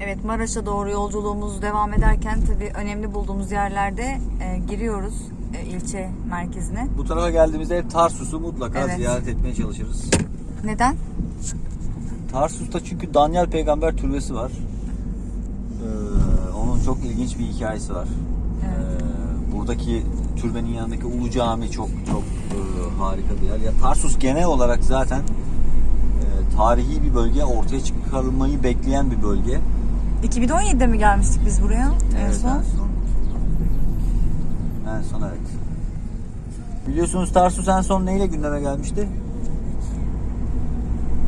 Evet Maraş'a doğru yolculuğumuz devam ederken tabii önemli bulduğumuz yerlerde e, giriyoruz e, ilçe merkezine. Bu tarafa geldiğimizde hep Tarsus'u mutlaka Evet. ziyaret etmeye çalışırız. Neden? Tarsus'ta çünkü Daniel peygamber türbesi var. Ee, onun çok ilginç bir hikayesi var. Ee, buradaki türbenin yanındaki Ulu Cami çok çok e, harika bir yer. Ya Tarsus genel olarak zaten e, tarihi bir bölge, ortaya çıkarılmayı bekleyen bir bölge. 2017'de mi gelmiştik biz buraya en son? En son. En son evet. Biliyorsunuz Tarsus en son neyle gündeme gelmişti?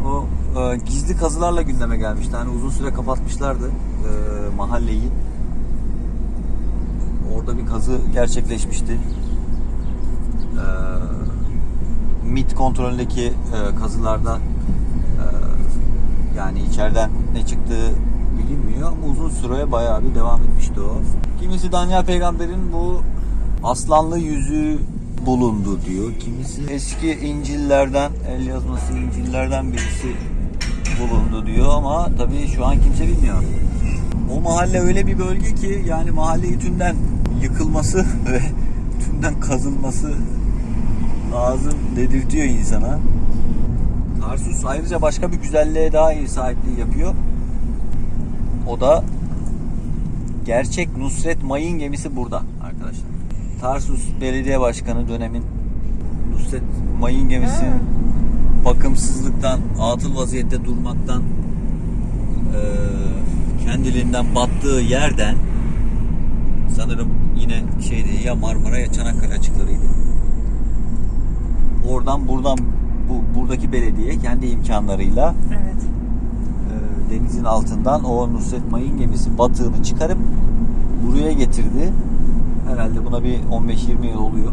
O e, gizli kazılarla gündeme gelmişti. Hani uzun süre kapatmışlardı e, mahalleyi. Orada bir kazı gerçekleşmişti. E, MIT kontrolündeki e, kazılarda e, yani içeriden ne çıktığı bilinmiyor ama uzun süre bayağı bir devam etmişti o. Kimisi Daniel Peygamber'in bu aslanlı yüzü bulundu diyor. Kimisi eski İncil'lerden, el yazması İncil'lerden birisi bulundu diyor ama tabii şu an kimse bilmiyor. O mahalle öyle bir bölge ki yani mahalleyi tümden yıkılması ve tümden kazılması lazım dedirtiyor insana. Tarsus ayrıca başka bir güzelliğe daha ev sahipliği yapıyor. O da gerçek Nusret Mayın gemisi burada arkadaşlar. Tarsus Belediye Başkanı dönemin Nusret Mayın gemisinin bakımsızlıktan, atıl vaziyette durmaktan eee, kendiliğinden battığı yerden sanırım yine şeydi ya Marmara ya Çanakkale açıklarıydı. Oradan buradan bu buradaki belediye kendi imkanlarıyla Evet. Denizin altından o Nusret Mayın gemisi batığını çıkarıp buraya getirdi. Herhalde buna bir 15-20 yıl oluyor.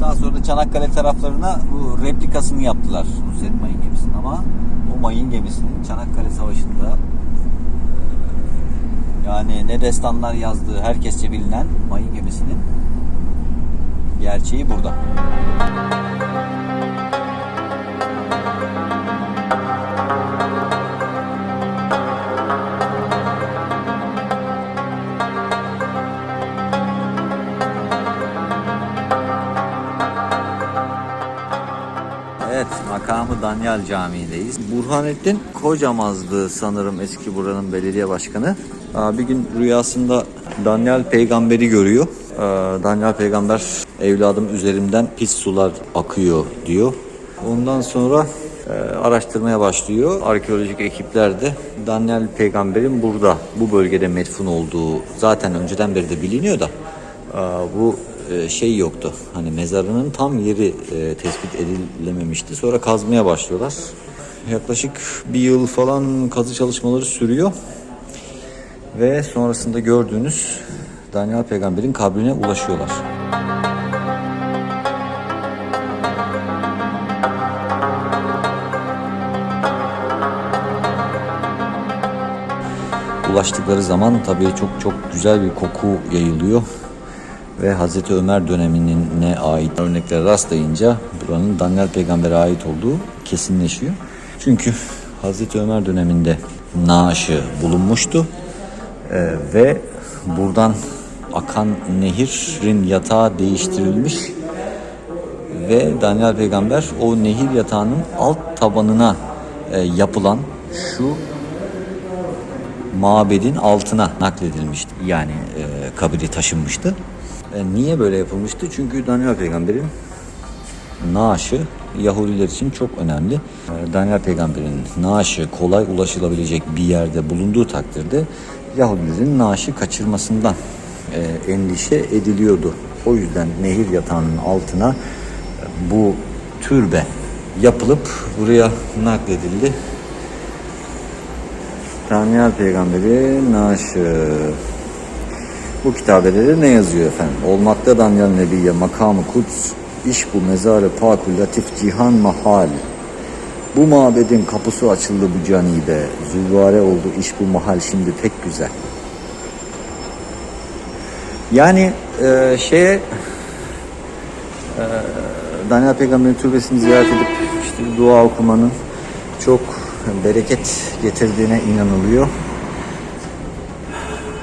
Daha sonra da Çanakkale taraflarına bu replikasını yaptılar Nusret Mayın gemisinin ama o mayın gemisinin Çanakkale Savaşı'nda e, yani ne destanlar yazdığı herkesçe bilinen mayın gemisinin gerçeği burada. Evet, makamı Danyal Camii'deyiz. Burhanettin Kocamazdı sanırım eski buranın belediye başkanı. Bir gün rüyasında Danyal peygamberi görüyor. Danyal peygamber evladım üzerimden pis sular akıyor diyor. Ondan sonra e, araştırmaya başlıyor. Arkeolojik ekipler de Danyal peygamberin burada, bu bölgede metfun olduğu zaten önceden beri de biliniyor da bu e, şey yoktu. Hani mezarının tam yeri e, tespit edilememişti. Sonra kazmaya başlıyorlar. Yaklaşık bir yıl falan kazı çalışmaları sürüyor. Ve sonrasında gördüğünüz Daniel peygamberin kabrine ulaşıyorlar. Ulaştıkları zaman tabii çok çok güzel bir koku yayılıyor ve Hazreti Ömer dönemine ait örneklere rastlayınca buranın Daniel Peygamber'e ait olduğu kesinleşiyor. Çünkü Hazreti Ömer döneminde naaşı bulunmuştu Ee, ve buradan akan nehirin yatağı değiştirilmiş ve Daniel Peygamber o nehir yatağının alt tabanına e, yapılan şu mabedin altına nakledilmişti. Yani e, kabri taşınmıştı. E, niye böyle yapılmıştı? Çünkü Daniel Peygamber'in naaşı Yahudiler için çok önemli. E, Daniel Peygamber'in naaşı kolay ulaşılabilecek bir yerde bulunduğu takdirde Yahudilerin naaşı kaçırmasından e, endişe ediliyordu. O yüzden nehir yatağının altına bu türbe yapılıp buraya nakledildi. Daniel Peygamberi naaşı. Bu kitabelerde ne yazıyor efendim? Olmakta Daniel Nebiye makamı kuds, iş bu mezarı pakul latif cihan mahal. Bu mabedin kapısı açıldı bu canibe. Züvare oldu iş bu mahal şimdi pek güzel. Yani e, şeye e, Daniel Peygamber'in türbesini ziyaret edip işte dua okumanın çok bereket getirdiğine inanılıyor.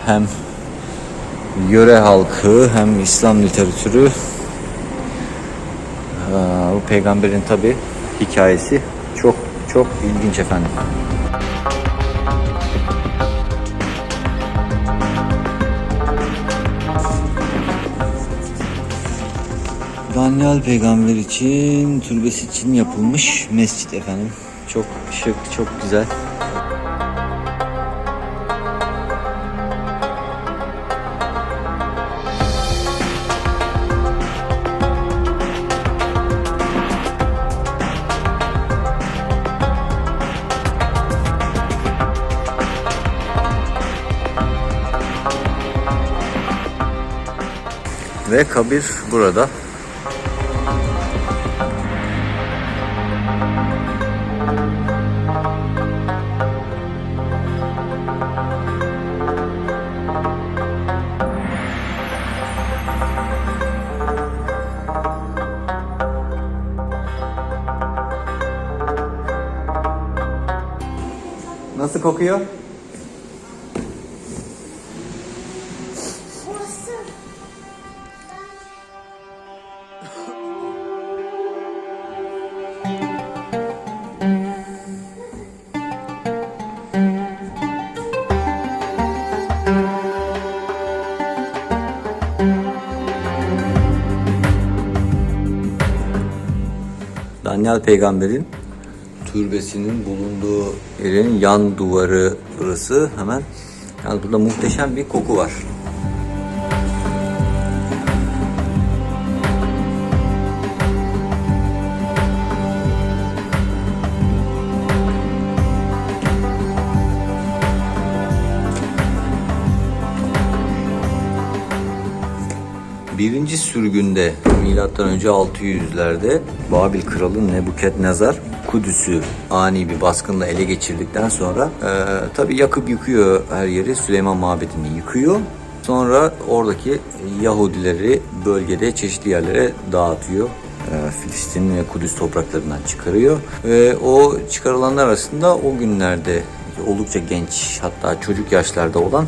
hem yöre halkı hem İslam literatürü bu peygamberin tabi hikayesi çok çok ilginç efendim. Daniel peygamber için, türbesi için yapılmış mescit efendim. Çok şık, çok güzel. Ve kabir burada. Nasıl kokuyor? Daniel peygamberin türbesinin bulunduğu yerin yan duvarı burası hemen. Yani burada muhteşem bir koku var. Birinci sürgünde milattan önce 600'lerde Babil kralı Nebukadnezar Kudüs'ü ani bir baskınla ele geçirdikten sonra e, tabi yakıp yıkıyor her yeri Süleyman Mabedi'ni yıkıyor. Sonra oradaki Yahudileri bölgede çeşitli yerlere dağıtıyor. E, Filistin ve Kudüs topraklarından çıkarıyor. Ve o çıkarılanlar arasında o günlerde oldukça genç hatta çocuk yaşlarda olan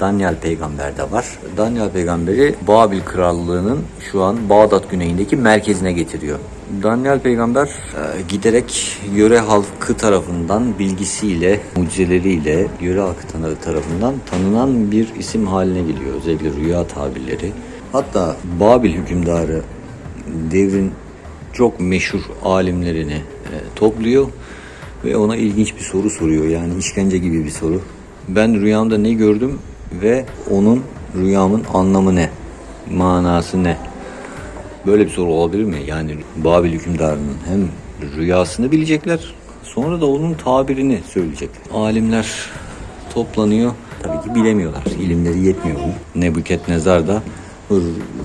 Daniel peygamber de var. Daniel peygamberi Babil krallığının şu an Bağdat güneyindeki merkezine getiriyor. Daniel peygamber e, giderek yöre halkı tarafından bilgisiyle, mucizeleriyle yöre halkı tarafından tanınan bir isim haline geliyor. Özellikle rüya tabirleri. Hatta Babil hükümdarı devrin çok meşhur alimlerini e, topluyor ve ona ilginç bir soru soruyor. Yani işkence gibi bir soru. Ben rüyamda ne gördüm ve onun rüyamın anlamı ne? Manası ne? Böyle bir soru olabilir mi? Yani Babil hükümdarının hem rüyasını bilecekler sonra da onun tabirini söyleyecekler. Alimler toplanıyor. Tabii ki bilemiyorlar. İlimleri yetmiyor. Nebukadnezar da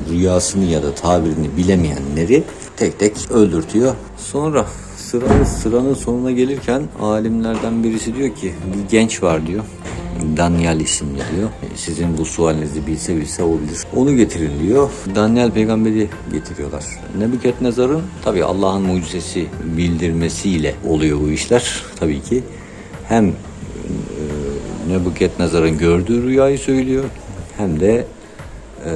rüyasını ya da tabirini bilemeyenleri tek tek öldürtüyor. Sonra sıranın, sıranın sonuna gelirken alimlerden birisi diyor ki bir genç var diyor. Daniel isimli diyor. Sizin bu sualinizi bilse bilse o bilir. Onu getirin diyor. Daniel peygamberi getiriyorlar. Nebukadnezar'ın tabi Allah'ın mucizesi bildirmesiyle oluyor bu işler. Tabii ki hem e, Nebukadnezar'ın gördüğü rüyayı söylüyor hem de e,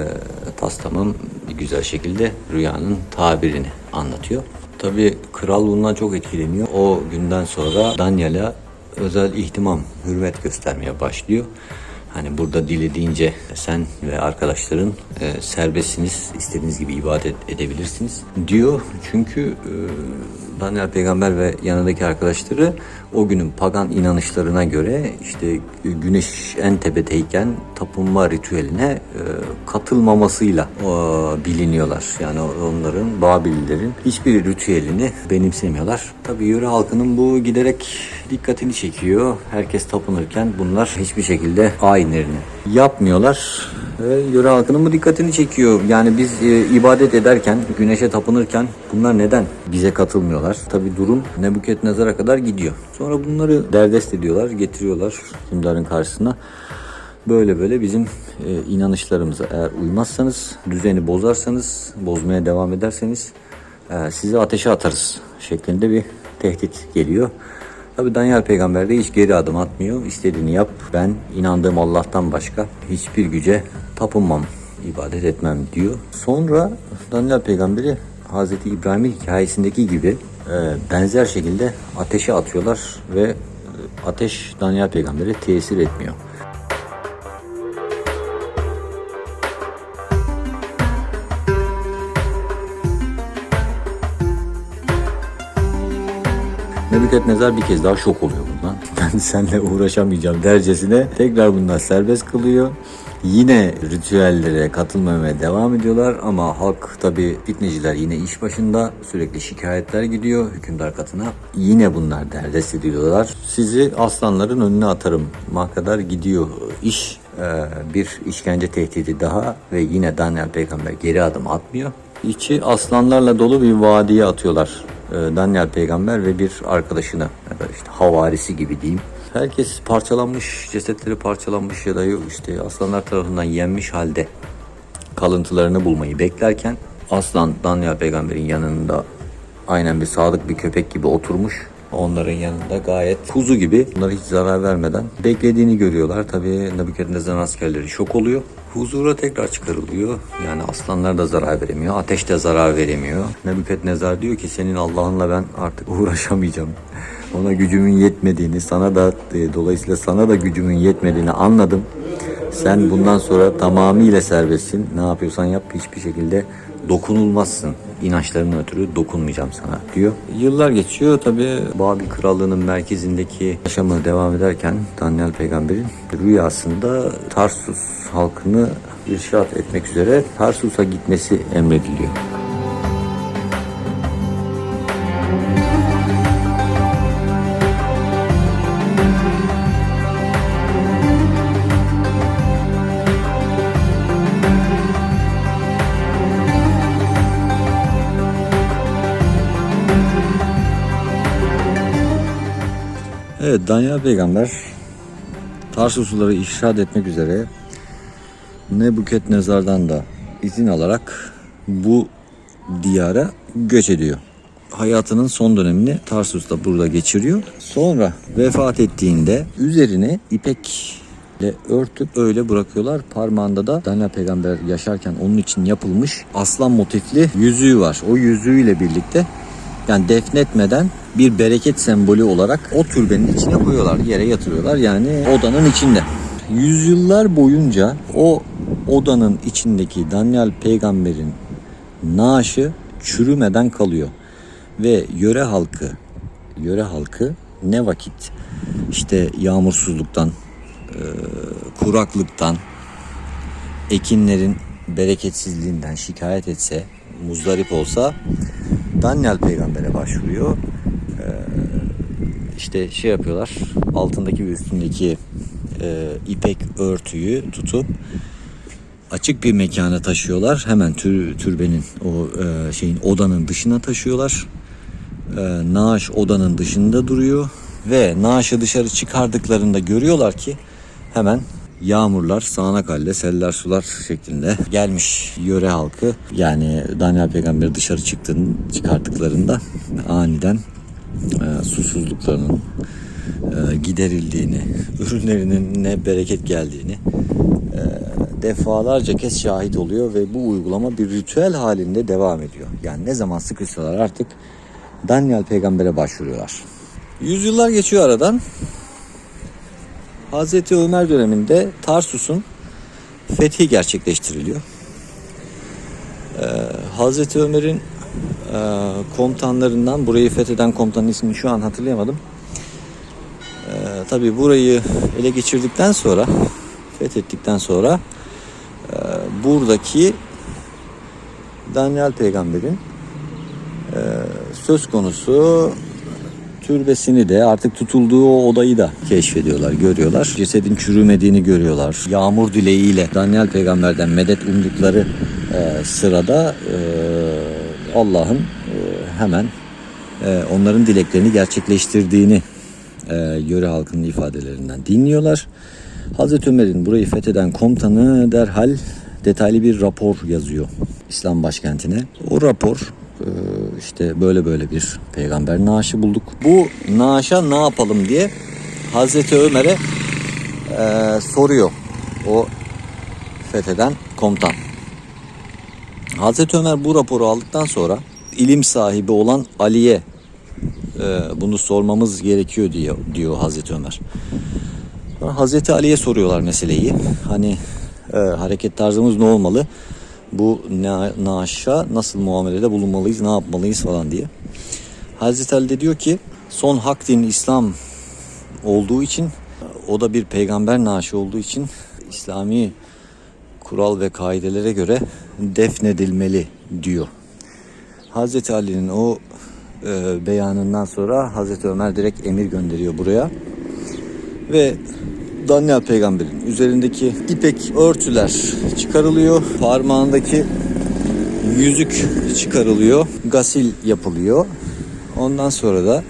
tas tamam bir güzel şekilde rüyanın tabirini anlatıyor. Tabi kral bundan çok etkileniyor. O günden sonra Daniel'a özel ihtimam, hürmet göstermeye başlıyor. Hani burada dilediğince sen ve arkadaşların e, serbestsiniz, istediğiniz gibi ibadet edebilirsiniz diyor. Çünkü e, Daniel peygamber ve yanındaki arkadaşları o günün pagan inanışlarına göre işte güneş en tepedeyken tapınma ritüeline e, katılmamasıyla e, biliniyorlar. Yani onların Babililerin hiçbir ritüelini benimsemiyorlar. Tabii yöre halkının bu giderek dikkatini çekiyor. Herkes tapınırken bunlar hiçbir şekilde ayinlerini yapmıyorlar. Ve yöre halkının bu dikkatini çekiyor. Yani biz e, ibadet ederken, güneşe tapınırken bunlar neden bize katılmıyorlar? Tabi durum Nebukadnezar'a kadar gidiyor. Sonra bunları derdest ediyorlar, getiriyorlar hükümdarın karşısına. Böyle böyle bizim e, inanışlarımıza eğer uymazsanız, düzeni bozarsanız, bozmaya devam ederseniz e, sizi ateşe atarız şeklinde bir tehdit geliyor. Tabi Daniel peygamber de hiç geri adım atmıyor. İstediğini yap. Ben inandığım Allah'tan başka hiçbir güce tapınmam, ibadet etmem diyor. Sonra Daniel peygamberi Hazreti İbrahim'in hikayesindeki gibi e, benzer şekilde ateşe atıyorlar ve e, ateş Daniel peygambere tesir etmiyor. Nebukadnezar bir kez daha şok oluyor bundan. Ben seninle uğraşamayacağım dercesine tekrar bundan serbest kılıyor. Yine ritüellere katılmamaya devam ediyorlar ama halk tabi fitneciler yine iş başında sürekli şikayetler gidiyor hükümdar katına. Yine bunlar derdest ediliyorlar. Sizi aslanların önüne atarım ma kadar gidiyor iş. Ee, bir işkence tehdidi daha ve yine Daniel peygamber geri adım atmıyor. İçi aslanlarla dolu bir vadiye atıyorlar Daniel peygamber ve bir arkadaşını ya da işte havarisi gibi diyeyim. Herkes parçalanmış, cesetleri parçalanmış ya da yok işte aslanlar tarafından yenmiş halde kalıntılarını bulmayı beklerken aslan Daniel peygamberin yanında aynen bir sadık bir köpek gibi oturmuş. Onların yanında gayet kuzu gibi onlara hiç zarar vermeden beklediğini görüyorlar. Tabii Nebukadnezar'ın askerleri şok oluyor. Huzura tekrar çıkarılıyor. Yani aslanlar da zarar veremiyor. Ateş de zarar veremiyor. Nebukadnezar diyor ki senin Allah'ınla ben artık uğraşamayacağım. Ona gücümün yetmediğini, sana da e, dolayısıyla sana da gücümün yetmediğini anladım. Sen bundan sonra tamamıyla serbestsin. Ne yapıyorsan yap hiçbir şekilde dokunulmazsın. İnançlarının ötürü dokunmayacağım sana diyor. Yıllar geçiyor tabi Babil Krallığı'nın merkezindeki yaşamı devam ederken Daniel peygamberin rüyasında Tarsus halkını irşat etmek üzere Tarsus'a gitmesi emrediliyor. Evet Daniel peygamber Tarsusluları irşad etmek üzere Nebukadnezar'dan da izin alarak bu diyara göç ediyor. Hayatının son dönemini Tarsus'ta burada geçiriyor. Sonra vefat ettiğinde üzerine ipekle örtüp öyle bırakıyorlar. Parmağında da Daniel peygamber yaşarken onun için yapılmış aslan motifli yüzüğü var. O yüzüğüyle birlikte yani defnetmeden bir bereket sembolü olarak o türbenin içine koyuyorlar. Yere yatırıyorlar yani odanın içinde. Yüzyıllar boyunca o odanın içindeki Daniel peygamberin naaşı çürümeden kalıyor. Ve yöre halkı, yöre halkı ne vakit işte yağmursuzluktan, e, kuraklıktan, ekinlerin bereketsizliğinden şikayet etse, muzdarip olsa Daniel peygambere başvuruyor. Ee, işte şey yapıyorlar. Altındaki ve üstündeki e, ipek örtüyü tutup açık bir mekana taşıyorlar. Hemen tür, türbenin o e, şeyin odanın dışına taşıyorlar. E, naaş odanın dışında duruyor ve naaşı dışarı çıkardıklarında görüyorlar ki hemen yağmurlar sağanak halde seller sular şeklinde gelmiş yöre halkı yani Daniel peygamber dışarı çıktığını çıkarttıklarında aniden e, susuzluklarının e, giderildiğini ürünlerinin ne bereket geldiğini e, defalarca kez şahit oluyor ve bu uygulama bir ritüel halinde devam ediyor. Yani ne zaman sıkışsalar artık Daniel peygambere başvuruyorlar. Yüzyıllar geçiyor aradan. Hazreti Ömer döneminde Tarsus'un fethi gerçekleştiriliyor. Ee, Hazreti Ömer'in e, komutanlarından burayı fetheden komutanın ismini şu an hatırlayamadım. Ee, tabii burayı ele geçirdikten sonra fethettikten sonra e, buradaki Daniel peygamberin e, söz konusu türbesini de artık tutulduğu o odayı da keşfediyorlar, görüyorlar. Cesedin çürümediğini görüyorlar. Yağmur dileğiyle Daniel peygamberden medet umdukları e, sırada e, Allah'ın e, hemen e, onların dileklerini gerçekleştirdiğini e, yöre halkının ifadelerinden dinliyorlar. Hazreti Ömer'in burayı fetheden komutanı derhal detaylı bir rapor yazıyor İslam başkentine. O rapor işte böyle böyle bir peygamber naaşı bulduk. Bu naaşa ne yapalım diye Hazreti Ömer'e e, soruyor o fetheden komutan. Hazreti Ömer bu raporu aldıktan sonra ilim sahibi olan Ali'ye e, bunu sormamız gerekiyor diyor, diyor Hazreti Ömer. Sonra Hazreti Ali'ye soruyorlar meseleyi. Hani e, hareket tarzımız ne olmalı? Bu na- naaşa nasıl muamelede bulunmalıyız, ne yapmalıyız falan diye. Hazreti Ali de diyor ki son hak din İslam olduğu için o da bir peygamber naaşı olduğu için İslami kural ve kaidelere göre defnedilmeli diyor. Hazreti Ali'nin o e, beyanından sonra Hazreti Ömer direkt emir gönderiyor buraya. Ve Daniel peygamberin üzerindeki ipek örtüler çıkarılıyor. Parmağındaki yüzük çıkarılıyor. Gasil yapılıyor. Ondan sonra da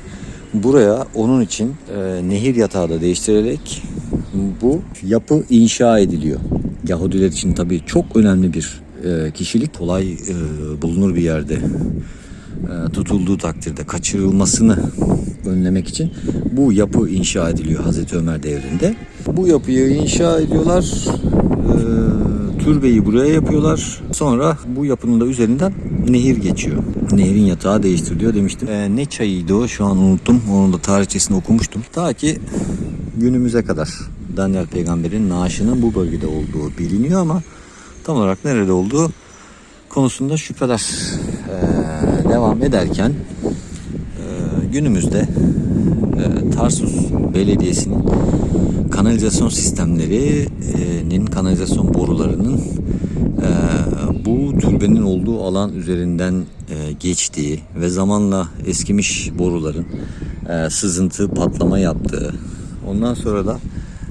buraya onun için e, nehir yatağı da değiştirilerek bu yapı inşa ediliyor. Yahudiler için tabii çok önemli bir e, kişilik. Kolay e, bulunur bir yerde e, tutulduğu takdirde kaçırılmasını önlemek için bu yapı inşa ediliyor Hazreti Ömer devrinde. Bu yapıyı inşa ediyorlar. e, türbeyi buraya yapıyorlar. Sonra bu yapının da üzerinden nehir geçiyor. Nehirin yatağı değiştiriliyor demiştim. E, ne çayıydı o şu an unuttum. Onun da tarihçesini okumuştum. Ta ki günümüze kadar Daniel peygamberin naaşının bu bölgede olduğu biliniyor ama tam olarak nerede olduğu konusunda şüpheler eee, devam ederken günümüzde eee, Tarsus Belediyesi'nin kanalizasyon sistemlerinin kanalizasyon borularının eee, bu türbenin olduğu alan üzerinden eee, geçtiği ve zamanla eskimiş boruların eee, sızıntı patlama yaptığı ondan sonra da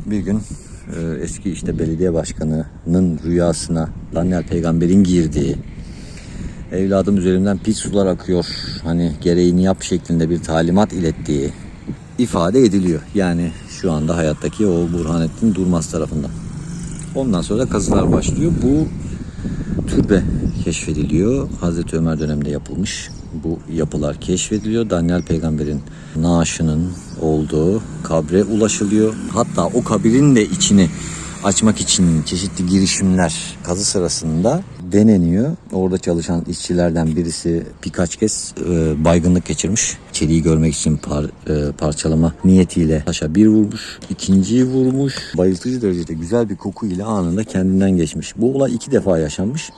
bir gün eee, eski işte belediye başkanının rüyasına Daniel peygamberin girdiği evladım üzerinden pis sular akıyor hani gereğini yap şeklinde bir talimat ilettiği ifade ediliyor. Yani şu anda hayattaki o Burhanettin Durmaz tarafından. Ondan sonra da kazılar başlıyor. Bu türbe keşfediliyor. Hazreti Ömer döneminde yapılmış. Bu yapılar keşfediliyor. Daniel peygamberin naaşının olduğu kabre ulaşılıyor. Hatta o kabirin de içini açmak için çeşitli girişimler kazı sırasında deneniyor. Orada çalışan işçilerden birisi birkaç kez e, baygınlık geçirmiş. Çeliği görmek için par, e, parçalama niyetiyle taşa bir vurmuş. ikinciyi vurmuş. Bayıltıcı derecede güzel bir koku ile anında kendinden geçmiş. Bu olay iki defa yaşanmış.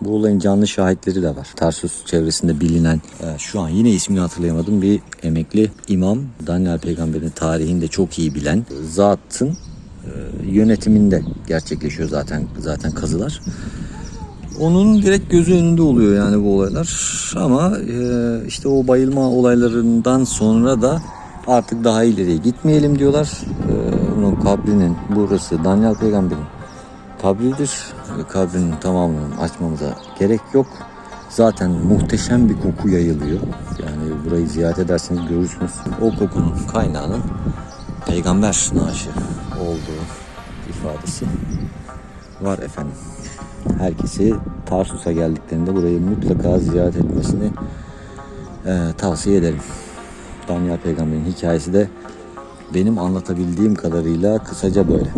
Bu olayın canlı şahitleri de var. Tarsus çevresinde bilinen, e, şu an yine ismini hatırlayamadım bir emekli imam. Daniel peygamberin tarihini de çok iyi bilen zatın e, yönetiminde gerçekleşiyor zaten zaten kazılar. Onun direkt gözü önünde oluyor yani bu olaylar. Ama e, işte o bayılma olaylarından sonra da artık daha ileriye gitmeyelim diyorlar. E, onun kabrinin burası Daniel peygamberin kabridir. E, Kabrinin tamamını açmamıza gerek yok. Zaten muhteşem bir koku yayılıyor. Yani burayı ziyaret ederseniz görürsünüz. O kokunun kaynağının peygamber naaşı olduğu ifadesi var efendim. Herkesi Tarsus'a geldiklerinde burayı mutlaka ziyaret etmesini e, tavsiye ederim. Daniel Peygamber'in hikayesi de benim anlatabildiğim kadarıyla kısaca böyle.